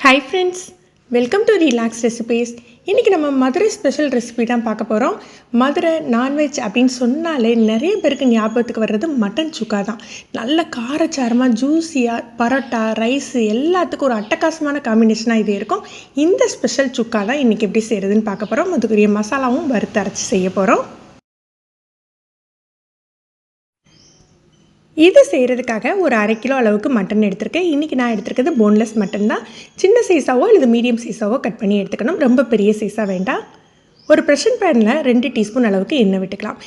Hi friends welcome to relax recipes இன்றைக்கி நம்ம Madurai special recipe தான் பார்க்க போகிறோம் மதுரை நான்வெஜ் அப்படின்னு சொன்னாலே நிறைய பேருக்கு ஞாபகத்துக்கு வர்றது மட்டன் சுக்கா தான். நல்ல காரச்சாரமாக ஜூஸியாக பரோட்டா ரைஸு எல்லாத்துக்கும் ஒரு அட்டகாசமான காம்பினேஷனாக இது இருக்கும். இந்த ஸ்பெஷல் சுக்கா தான் இன்றைக்கி எப்படி செய்கிறதுன்னு பார்க்க போகிறோம் அதுக்குரிய மசாலாவும் வறுத்து அரைச்சி செய்ய போகிறோம் இது செய்கிறதுக்காக ஒரு அரை கிலோ அளவுக்கு மட்டன் எடுத்திருக்கேன். இன்றைக்கி நான் எடுத்திருக்கிறது போன்லெஸ் மட்டன் தான். சின்ன சைஸாவோ இல்லை மீடியம் சைஸாவோ கட் பண்ணி எடுத்துக்கணும். ரொம்ப பெரிய சைஸாக வேண்டாம். ஒரு ப்ரெஷர் பேனில் ரெண்டு டீஸ்பூன் அளவுக்கு எண்ணெய் விட்டுக்கலாம்.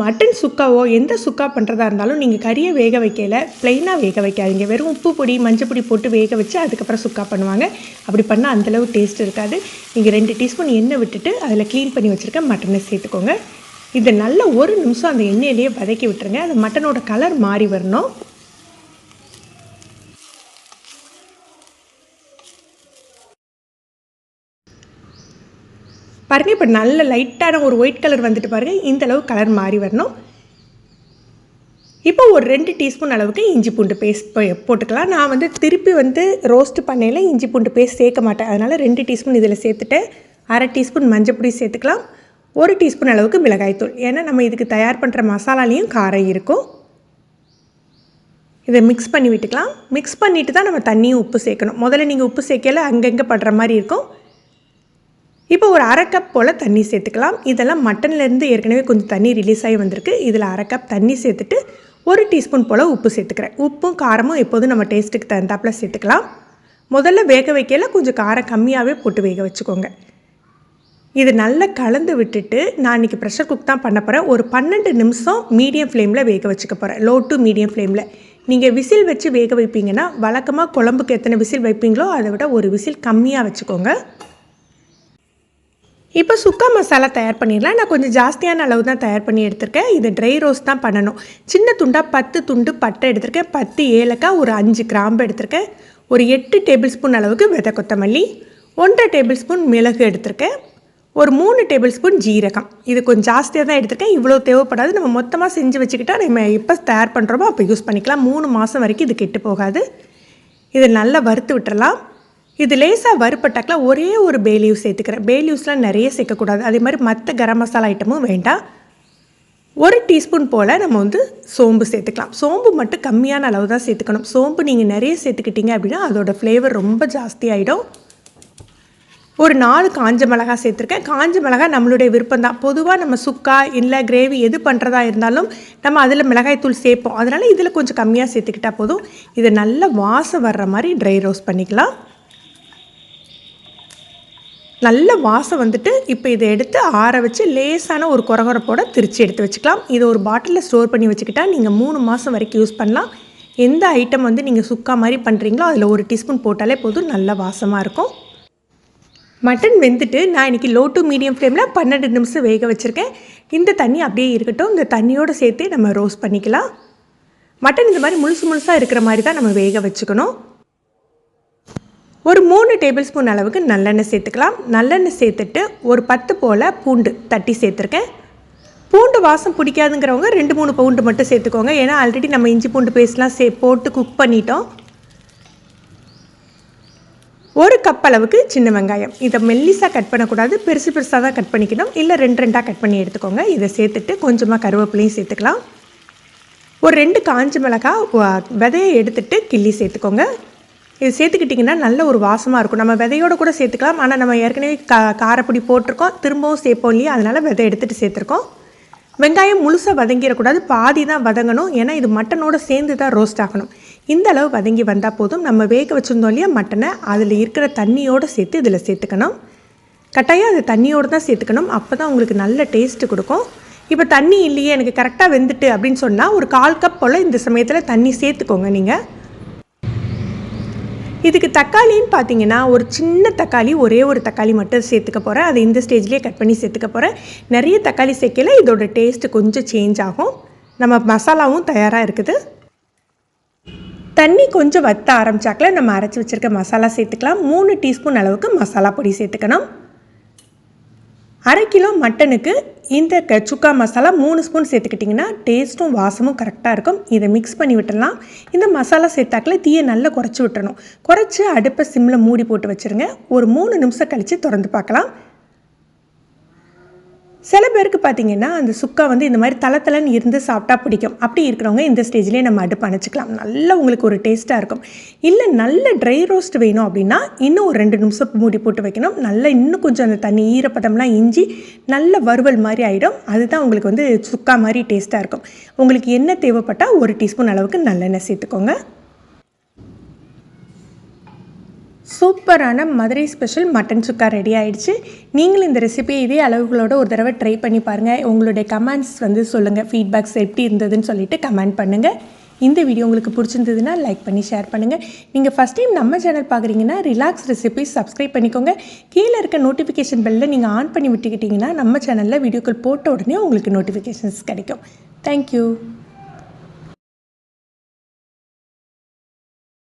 மட்டன் சுக்காவோ எந்த சுக்கா பண்ணுறதா இருந்தாலும் நீங்கள் கறியை வேக வைக்கல ப்ளைனாக வேக வைக்காதீங்க. வெறும் உப்பு பொடி மஞ்சள் பொடி போட்டு வேக வச்சு அதுக்கப்புறம் சுக்கா பண்ணுவாங்க. அப்படி பண்ணால் அந்தளவு டேஸ்ட் இருக்காது. நீங்கள் ரெண்டு டீஸ்பூன் எண்ணெய் விட்டுட்டு அதில் க்ளீன் பண்ணி வச்சுருக்க மட்டனை சேர்த்துக்கோங்க. இதை நல்ல ஒரு நிமிஷம் அந்த எண்ணெயிலேயே வதக்கி விட்டுருங்க. அந்த மட்டனோட கலர் மாறி வரணும். பாருங்கள் இப்போ நல்ல லைட்டான ஒரு ஒயிட் கலர் வந்துட்டு பாருங்கள் இந்த அளவு கலர் மாறி வரணும். இப்போ ஒரு ரெண்டு டீஸ்பூன் அளவுக்கு இஞ்சி பூண்டு பேஸ்ட் போட்டுக்கலாம். நான் வந்து திருப்பி வந்து ரோஸ்ட் பண்ணையில் இஞ்சி பூண்டு பேஸ்ட் சேர்க்க மாட்டேன். அதனால் ரெண்டு டீஸ்பூன் இதில் சேர்த்துட்டு அரை டீஸ்பூன் மஞ்சள் பொடி சேர்த்துக்கலாம். ஒரு டீஸ்பூன் அளவுக்கு மிளகாய்த்தூள் ஏன்னா நம்ம இதுக்கு தயார் பண்ணுற மசாலாலேயும் காரம் இருக்கும். இதை மிக்ஸ் பண்ணி விட்டுக்கலாம். மிக்ஸ் பண்ணிவிட்டு தான் நம்ம தண்ணியும் உப்பு சேர்க்கணும். முதல்ல நீங்கள் உப்பு சேர்க்கல அங்கங்கே படுற மாதிரி இருக்கும். இப்போ ஒரு அரை கப் போல் தண்ணி சேர்த்துக்கலாம். இதெல்லாம் மட்டன்லேருந்து ஏற்கனவே கொஞ்சம் தண்ணி ரிலீஸ் ஆகி வந்திருக்கு. இதில் அரை கப் தண்ணி சேர்த்துட்டு ஒரு டீஸ்பூன் போல் உப்பு சேர்த்துக்கிறேன். உப்பும் காரமும் எப்போதும் நம்ம டேஸ்ட்டுக்கு தகுந்தாப்பில் சேர்த்துக்கலாம். முதல்ல வேக வைக்கல கொஞ்சம் காரம் கம்மியாகவே போட்டு வேக வச்சுக்கோங்க. இது நல்லா கலந்து விட்டுட்டு நான் இன்றைக்கி ப்ரெஷர் குக் தான் பண்ண போகிறேன் ஒரு பன்னெண்டு நிமிஷம் மீடியம் ஃப்ளேமில் வேக வச்சுக்க போகிறேன் லோ டு மீடியம் ஃப்ளேமில் நீங்கள் விசில் வச்சு வேக வைப்பீங்கன்னா வழக்கமாக குழம்புக்கு எத்தனை விசில் வைப்பீங்களோ அதை விட ஒரு விசில் கம்மியாக வச்சுக்கோங்க. இப்போ சுக்கா மசாலா தயார் பண்ணிடலாம். நான் கொஞ்சம் ஜாஸ்தியான அளவு தான் தயார் பண்ணி எடுத்திருக்கேன். இது ட்ரை ரோஸ் தான் பண்ணணும். சின்ன துண்டாக பத்து துண்டு பட்டை எடுத்திருக்கேன். பத்து ஏலக்காய் ஒரு அஞ்சு கிராம்பு எடுத்திருக்கேன். ஒரு எட்டு டேபிள் ஸ்பூன் அளவுக்கு விதை கொத்தமல்லி ஒன்றரை டேபிள் ஸ்பூன் மிளகு எடுத்திருக்கேன். ஒரு மூணு டேபிள் ஸ்பூன் ஜீரகம். இது கொஞ்சம் ஜாஸ்தியாக தான் எடுத்துருக்கேன். இவ்வளோ தேவைப்படாது. நம்ம மொத்தமாக செஞ்சு வச்சுக்கிட்டா நம்ம எப்போ தயார் பண்ணுறோமோ அப்போ யூஸ் பண்ணிக்கலாம். மூணு மாதம் வரைக்கும் இது கெட்டு போகாது. இதை நல்லா வறுத்து விட்டுறலாம். இது லேசாக வறுப்பட்டாக்கில் ஒரே ஒரு பேலியூஸ் சேர்த்துக்கிறேன். பேலியூஸ்லாம் நிறைய சேர்க்கக்கூடாது. அதே மாதிரி மற்ற கரம் மசாலா ஐட்டமும் வேண்டாம். ஒரு டீஸ்பூன் போல் நம்ம வந்து சோம்பு சேர்த்துக்கலாம். சோம்பு மட்டும் கம்மியான அளவு தான் சேர்த்துக்கணும். சோம்பு நீங்கள் நிறைய சேர்த்துக்கிட்டீங்க அப்படின்னா அதோடய ஃப்ளேவர் ரொம்ப ஜாஸ்தி ஆகிடும் ஒரு நாலு காஞ்ச மிளகா சேர்த்துருக்கேன். காஞ்ச மிளகா நம்மளுடைய விருப்பம் தான். பொதுவாக நம்ம சுக்கா இல்லை கிரேவி எது பண்ணுறதா இருந்தாலும் நம்ம அதில் மிளகாய்த்தூள் சேர்ப்போம். அதனால் இதில் கொஞ்சம் கம்மியாக சேர்த்துக்கிட்டால் போதும். இதை நல்ல வாசம் வர்ற மாதிரி ட்ரை ரோஸ்ட் பண்ணிக்கலாம். நல்ல வாசம் வந்துட்டு இப்போ இதை எடுத்து ஆற வச்சு லேசான ஒரு குறகுறப்போட திருச்சி எடுத்து வச்சுக்கலாம். இதை ஒரு பாட்டிலில் ஸ்டோர் பண்ணி வச்சுக்கிட்டா நீங்கள் மூணு மாதம் வரைக்கும் யூஸ் பண்ணலாம். எந்த ஐட்டம் வந்து நீங்கள் சுக்கா மாதிரி பண்ணுறீங்களோ அதில் ஒரு டீஸ்பூன் போட்டாலே போதும். நல்ல வாசமாக இருக்கும். மட்டன் வெந்துட்டு நான் இன்றைக்கி லோ டு மீடியம் ஃப்ளேமில் பன்னெண்டு நிமிஷம் வேக வச்சுருக்கேன். இந்த தண்ணி அப்படியே இருக்கட்டும். இந்த தண்ணியோடு சேர்த்து நம்ம ரோஸ்ட் பண்ணிக்கலாம். மட்டன் இந்த மாதிரி முழுசு முழுசாக இருக்கிற மாதிரி தான் நம்ம வேக வச்சுக்கணும். ஒரு மூணு டேபிள் ஸ்பூன் அளவுக்கு நல்லெண்ணெய் சேர்த்துக்கலாம். நல்லெண்ணெய் சேர்த்துட்டு ஒரு பத்து போல் பூண்டு தட்டி சேர்த்துருக்கேன். பூண்டு வாசம் பிடிக்காதுங்கிறவங்க ரெண்டு மூணு பூண்டு மட்டும் சேர்த்துக்கோங்க. ஏன்னா ஆல்ரெடி நம்ம இஞ்சி பூண்டு பேஸ்ட்லாம் சே போட்டு குக் பண்ணிட்டோம். ஒரு கப் அளவுக்கு சின்ன வெங்காயம். இதை மெல்லிஸாக கட் பண்ணக்கூடாது. பெருசு பெருசாக தான் கட் பண்ணிக்கணும். இல்லை ரெண்டு ரெண்டாக கட் பண்ணி எடுத்துக்கோங்க. இதை சேர்த்துட்டு கொஞ்சமாக கருவேப்பிலையும் சேர்த்துக்கலாம். ஒரு ரெண்டு காஞ்ச மிளகா விதையை எடுத்துட்டு கிள்ளி சேர்த்துக்கோங்க. இது சேர்த்துக்கிட்டிங்கன்னா நல்ல ஒரு வாசமாக இருக்கும். நம்ம விதையோடு கூட சேர்த்துக்கலாம். ஆனால் நம்ம ஏற்கனவே கா காரப்பொடி போட்டிருக்கோம். திரும்பவும் சேர்ப்போம் இல்லையா? அதனால் விதை எடுத்துகிட்டு சேர்த்துருக்கோம். வெங்காயம் முழுசாக வதங்கிடக்கூடாது. பாதி தான் வதங்கணும். ஏன்னா இது மட்டனோடு சேர்ந்து தான் ரோஸ்ட் ஆகணும். இந்த அளவு வதங்கி வந்தால் போதும். நம்ம வேக வச்சுருந்தோம் இல்லையா மட்டனை அதில் இருக்கிற தண்ணியோடு சேர்த்து இதில் சேர்த்துக்கணும். கட்டாயம் அது தண்ணியோடு தான் சேர்த்துக்கணும். அப்போ தான் உங்களுக்கு நல்ல டேஸ்ட்டு கொடுக்கும். இப்போ தண்ணி இல்லையே எனக்கு கரெக்டாக வெந்துட்டு அப்படின்னு சொன்னால் ஒரு கால் கப் போல் இந்த சமயத்தில் தண்ணி சேர்த்துக்கோங்க நீங்கள் இதுக்கு தக்காளின்னு பார்த்தீங்கன்னா ஒரு சின்ன தக்காளி ஒரே ஒரு தக்காளி மட்டும் சேர்த்துக்க போகிறேன் அதை இந்த ஸ்டேஜ்லேயே கட் பண்ணி சேர்த்துக்க போகிறேன் நிறைய தக்காளி சேர்க்கல இதோட டேஸ்ட்டு கொஞ்சம் சேஞ்ச் ஆகும். நம்ம மசாலாவும் தயாராக இருக்குது. தண்ணி கொஞ்சம் வத்த ஆரம்பிச்சாக்கில் நம்ம அரைச்சி வச்சுருக்க மசாலா சேர்த்துக்கலாம். மூணு டீஸ்பூன் அளவுக்கு மசாலா பொடி சேர்த்துக்கணும். அரை கிலோ மட்டனுக்கு இந்த க சுக்கா மசாலா மூணு ஸ்பூன் சேர்த்துக்கிட்டிங்கன்னா டேஸ்ட்டும் வாசமும் கரெக்டாக இருக்கும். இதை மிக்ஸ் பண்ணி விட்டுடலாம். இந்த மசாலா சேர்த்தாக்கில் தீயை நல்லா குறைச்சி விட்டுறணும். குறைச்சி அடுப்பை சிம்மில் மூடி போட்டு வச்சுருங்க. ஒரு மூணு நிமிஷம் கழித்து திறந்து பார்க்கலாம். சில பேருக்கு பார்த்தீங்கன்னா அந்த சுக்கா வந்து இந்த மாதிரி தளத்தலன்னு இருந்து சாப்பிட்டா பிடிக்கும். அப்படி இருக்கிறவங்க இந்த ஸ்டேஜ்லேயே நம்ம அடுப்பு அணைச்சிக்கலாம். நல்லா உங்களுக்கு ஒரு டேஸ்ட்டாக இருக்கும். இல்லை நல்ல ட்ரை ரோஸ்ட் வேணும் அப்படின்னா இன்னும் ஒரு ரெண்டு நிமிஷம் மூடி போட்டு வைக்கணும். நல்லா இன்னும் கொஞ்சம் அந்த தண்ணி ஈரப்பதம்லாம் இஞ்சி நல்ல வறுவல் மாதிரி ஆகிடும் அதுதான் உங்களுக்கு வந்து சுக்கா மாதிரி டேஸ்ட்டாக இருக்கும். உங்களுக்கு என்ன தேவைப்பட்டால் ஒரு டீஸ்பூன் அளவுக்கு நல்லெண்ணெய் சேர்த்துக்கோங்க. சூப்பரான Madurai special mutton chukka ready ஆகிடுச்சு நீங்களும் இந்த ரெசிபியை இதே அளவுகளோட ஒரு தடவை ட்ரை பண்ணி பாருங்கள் உங்களுடைய கமெண்ட்ஸ் வந்து சொல்லுங்கள் ஃபீட்பேக்ஸ் எப்படி இருந்ததுன்னு சொல்லிட்டு கமெண்ட் பண்ணுங்கள் இந்த வீடியோ உங்களுக்கு பிடிச்சிருந்ததுன்னா லைக் பண்ணி ஷேர் பண்ணுங்கள் நீங்கள் ஃபஸ்ட் டைம் நம்ம சேனல் பார்க்குறீங்கன்னா ரிலாக்ஸ் ரெசிபி சப்ஸ்கிரைப் பண்ணிக்கோங்க. கீழே இருக்க நோட்டிஃபிகேஷன் பெல்லில் நீங்கள் ஆன் பண்ணி விட்டுக்கிட்டிங்கன்னா நம்ம சேனலில் வீடியோக்கள் போட்ட உடனே உங்களுக்கு நோட்டிஃபிகேஷன்ஸ் கிடைக்கும். தேங்க்யூ